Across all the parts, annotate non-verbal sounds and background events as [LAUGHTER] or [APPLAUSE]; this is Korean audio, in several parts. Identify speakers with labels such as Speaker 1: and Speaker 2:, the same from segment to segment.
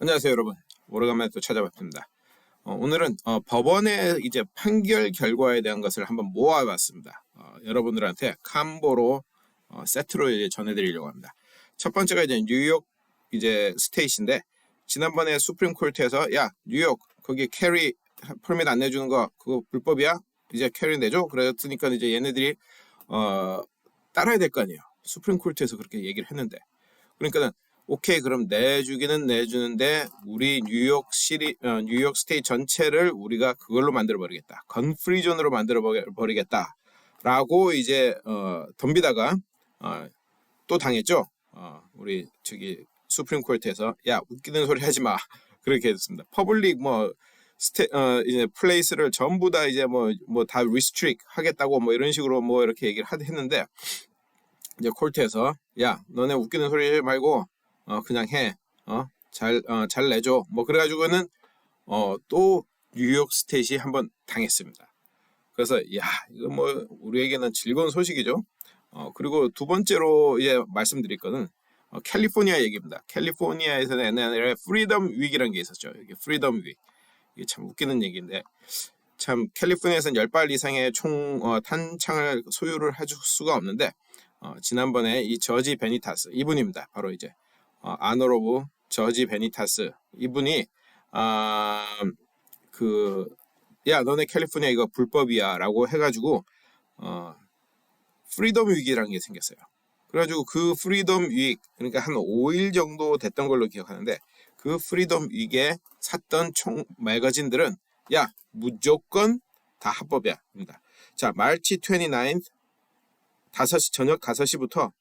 Speaker 1: 안녕하세요, 여러분. 오래간만에 또 찾아봤습니다. 어, 오늘은 어, 법원의 이제 판결 결과에 대한 것을 한번 모아봤습니다. 어, 여러분들한테 캄보로 어, 세트로 이제 전해드리려고 합니다. 첫 번째가 이제 뉴욕 이제 스테이트인데 지난번에 수프림 콜트에서 야 뉴욕 거기 캐리 퍼밋 안 내주는 거 그거 불법이야? 이제 캐리 내줘? 그랬으니까 이제 얘네들이 어, 따라야 될 거 아니에요. 수프림 콜트에서 그렇게 얘기를 했는데 그러니까는 오케이 그럼 내주기는 내주는데 우리 뉴욕 시리 어, 뉴욕 스테이트 전체를 우리가 그걸로 만들어 버리겠다. 건프리 존으로 만들어 버리겠다 라고 이제 어, 덤비다가 어, 또 당했죠? 어, 우리 저기 수프림 코트에서 야 웃기는 소리 하지 마. [LAUGHS] 그렇게 했습니다. 퍼블릭 뭐 스테 어 이제 플레이스를 전부 다 이제 뭐 뭐 다 리스트릭 하겠다고 뭐 이런 식으로 뭐 이렇게 얘기를 하- 했는데 이제 콜트에서 야 너네 웃기는 소리 말고 어 그냥 해. 어? 잘, 어, 잘 내줘. 뭐 그래가지고는 어, 또 뉴욕 스테이시 한번 당했습니다. 그래서 야 이거 뭐 우리에게는 즐거운 소식이죠. 어, 그리고 두 번째로 이제 말씀드릴 거는 어, 캘리포니아 얘기입니다. 캘리포니아에서는 옛날에 프리덤 위기라는 게 있었죠. 이게 프리덤 위. 이게 참 웃기는 얘기인데 참 캘리포니아에서는 10발 이상의 총 어, 탄창을 소유를 할 수가 없는데 어, 지난번에 이 저지 베니타스 이분입니다. 바로 이제 어, 아노로브 저지 베니타스 이분이 아 그 야 너네 캘리포니아 이거 불법이야라고 해가지고 어 프리덤 위기라는 게 생겼어요. 그래가지고 그 프리덤 위기 그러니까 한 5일 정도 됐던 걸로 기억하는데 그 프리덤 위기에 샀던 총 매거진들은 야 무조건 다 합법이야 입니다. 자 마치 29 5시 저녁 5시부터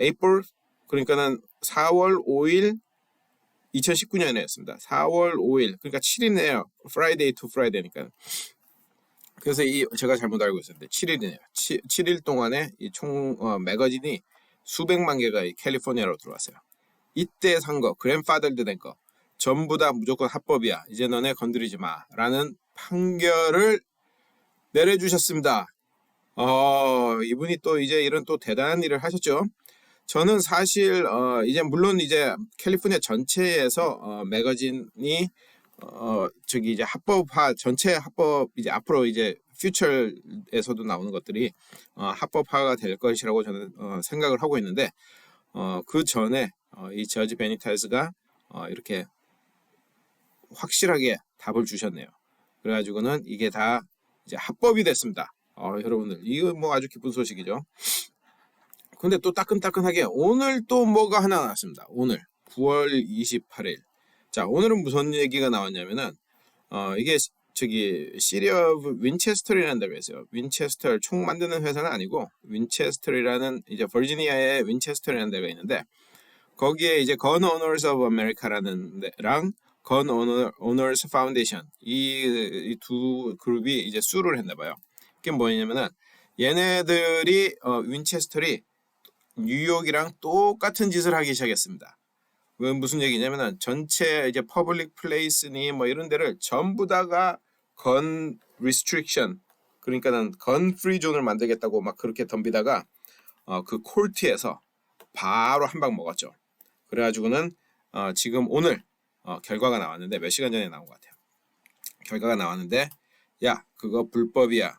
Speaker 1: April 그러니까는 4월 5일 2019년이었습니다. 4월 5일 그러니까 7일이네요. Friday to Friday니까. 그래서 이 제가 잘못 알고 있었는데 7일이네요. 7, 일 동안에 이총 어, 매거진이 수백만 개가 이 캘리포니아로 들어왔어요. 이때 산 거, 그랜파더드 된 거, 전부 다 무조건 합법이야. 이제 너네 건드리지 마 라는 판결을 내려주셨습니다. 어, 이분이 또 이제 이런 또 대단한 일을 하셨죠. 저는 사실 어, 이제 물론 이제 캘리포니아 전체에서 어, 매거진이 어, 저기 이제 합법화 전체 합법 이제 앞으로 이제 퓨처에서도 나오는 것들이 어, 합법화가 될 것이라고 저는 어, 생각을 하고 있는데 어, 그 전에 어, 이 저지 베니타스가 어, 이렇게 확실하게 답을 주셨네요. 그래가지고는 이게 다 이제 합법이 됐습니다. 어, 여러분들 이거 뭐 아주 기쁜 소식이죠. 근데 또 따끈따끈하게 오늘 또 뭐가 하나 나왔습니다. 오늘 9월 28일. 자, 오늘은 무슨 얘기가 나왔냐면은 어, 이게 시- 저기 시리어 윈체스터리라는 데가 있어요. 윈체스터 총 만드는 회사는 아니고 윈체스터리라는 이제 버지니아의 윈체스터리라는 데가 있는데 거기에 이제 건 오너스 오브 아메리카라는 데랑 건 오너스 파운데이션 이 두 그룹이 이제 수를 했나 봐요. 그게 뭐냐면은 얘네들이 어, 윈체스터리 뉴욕이랑 똑같은 짓을 하기 시작했습니다. 그 무슨 얘기냐면은 전체 이제 퍼블릭 플레이스니 뭐 이런 데를 전부 다가 건 리스트릭션 그러니까는 건 프리 존을 만들겠다고 막 그렇게 덤비다가 어, 그 콜트에서 바로 한 방 먹었죠. 그래가지고는 어, 지금 오늘 어, 결과가 나왔는데 몇 시간 전에 나온 것 같아요. 결과가 나왔는데 야 그거 불법이야.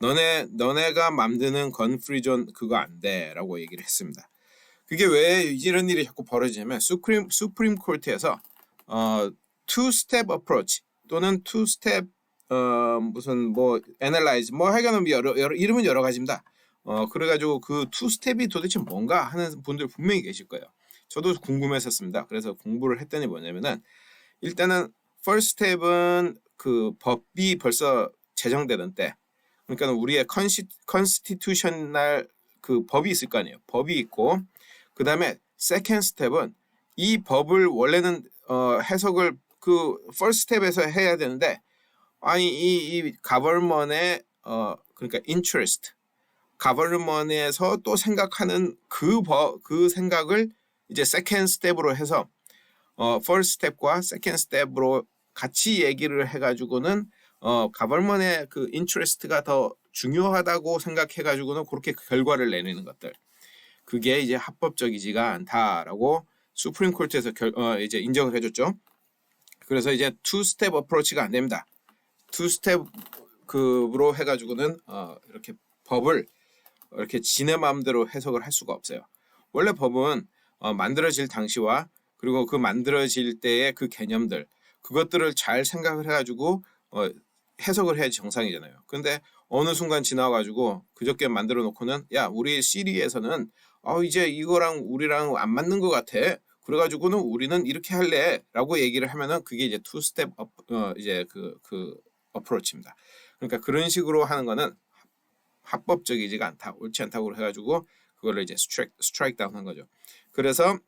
Speaker 1: 너네 너네가 만드는 건 프리 존 그거 안 돼라고 얘기를 했습니다. 그게 왜 이런 일이 자꾸 벌어지냐면 수프림 수프림 코트에서 어 투 스텝 어프로치 또는 투 스텝 어 무슨 뭐 애널라이즈 뭐 하여간은 여러, 여러 이름은 여러 가지입니다. 어 그래가지고 그 투 스텝이 도대체 뭔가 하는 분들 분명히 계실 거예요. 저도 궁금했었습니다. 그래서 공부를 했더니 뭐냐면은 일단은 first step은 그 법이 벌써 제정되던 때 그러니까 우리의 컨시, 컨스티튜셔널 그 법이 있을 거 아니에요. 법이 있고 그 다음에 세컨 스텝은 이 법을 원래는 어, 해석을 그 first 스텝에서 해야 되는데 아니 이, 이 가버먼의 어 그러니까 interest 가버먼에서 또 생각하는 그, 버, 그 생각을 이제 세컨 스텝으로 해서 어 first 스텝과 second 스텝으로 같이 얘기를 해가지고는 어 가버먼의 그 interest가 더 중요하다고 생각해 가지고는 그렇게 결과를 내리는 것들 그게 이제 합법적이지가 않다라고 수프림 코트에서 결, 어, 이제 인정을 해줬죠. 그래서 이제 투 스텝 어프로치가 안 됩니다. 투 스텝 급으로 해가지고는 어, 이렇게 법을 이렇게 지네 마음대로 해석을 할 수가 없어요. 원래 법은 어, 만들어질 당시와 그리고 그 만들어질 때의 그 개념들 그것들을 잘 생각을 해가지고 어, 해석을 해야지 정상이잖아요. 근데 어느 순간 지나가지고 그저께 만들어 놓고는 야 우리 시리에서는 어, 이제 이거랑 우리랑 안 맞는 것 같아. 그래가지고는 우리는 이렇게 할래라고 얘기를 하면은 그게 이제 투 스텝 업 어, 이제 그그 어프로치입니다. 그러니까 그런 식으로 하는 거는 합법적이지가 않다, 옳지 않다고 해가지고 그거를 이제 스트라이크, 스트라이크 다운 한 거죠. 그래서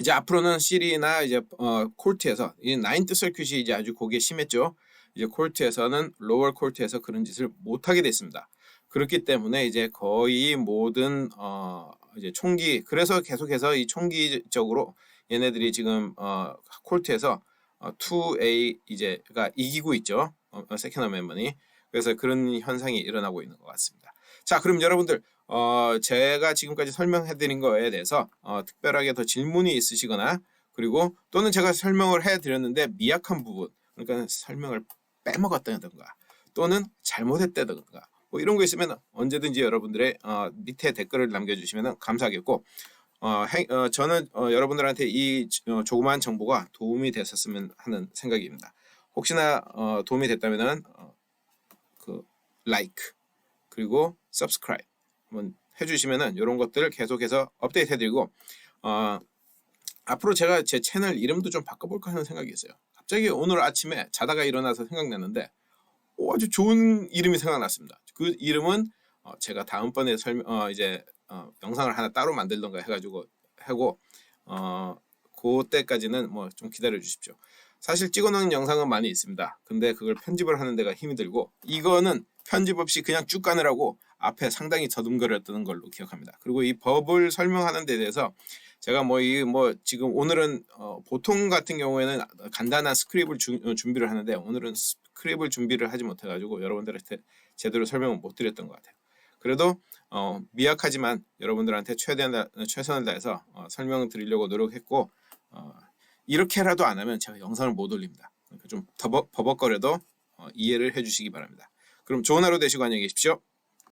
Speaker 1: 이제 앞으로는 시리나 이제 어, 콜트에서 이 나인트 서큐시 이제 아주 고게 심했죠. 이제 콜트에서는 로월 콜트에서 그런 짓을 못 하게 됐습니다. 그렇기 때문에 이제 거의 모든 어 이제 총기 그래서 계속해서 이 총기적으로 얘네들이 지금 어 콜트에서 어, 2A 이제가 이기고 있죠. 어, 세컨 어메먼이 그래서 그런 현상이 일어나고 있는 것 같습니다. 자, 그럼 여러분들 어, 제가 지금까지 설명해드린 거에 대해서 어, 특별하게 더 질문이 있으시거나 그리고 또는 제가 설명을 해드렸는데 미약한 부분 그러니까 설명을 빼먹었다든가 또는 잘못했다든가 뭐 이런 거 있으면 언제든지 여러분들의 어, 밑에 댓글을 남겨주시면 감사하겠고 어, 행- 어, 저는 어, 여러분들한테 이 어, 조그마한 정보가 도움이 됐었으면 하는 생각입니다. 혹시나 어, 도움이 됐다면은 어, 그 like 그리고 subscribe 한번 해주시면은 이런 것들을 계속해서 업데이트해드리고 어, 앞으로 제가 제 채널 이름도 좀 바꿔볼까 하는 생각이 있어요. 갑자기 오늘 아침에 자다가 일어나서 생각났는데 오, 아주 좋은 이름이 생각났습니다. 그 이름은 어, 제가 다음번에 설명 어, 이제 어, 영상을 하나 따로 만들던가 해가지고 하고 어, 그때까지는 뭐 좀 기다려 주십시오. 사실 찍어놓은 영상은 많이 있습니다. 근데 그걸 편집을 하는 데가 힘이 들고 이거는 편집 없이 그냥 쭉 가느라고 앞에 상당히 더듬거렸던 걸로 기억합니다. 그리고 이 법을 설명하는 데 대해서 제가 뭐이뭐 지금 오늘은 어, 보통 같은 경우에는 간단한 스크립을 주- 어, 준비를 하는데 오늘은 스크립을 준비를 하지 못해 가지고 여러분들한테 제대로 설명을 못 드렸던 것 같아요. 그래도 어, 미약하지만 여러분들한테 최대한 다- 최선을 다해서 어, 설명을 드리려고 노력했고 어, 이렇게라도 안 하면 제가 영상을 못 올립니다. 그러니까 좀 버벅, 버벅거려도 어, 이해를 해주시기 바랍니다. 그럼 좋은 하루 되시고 안녕히 계십시오.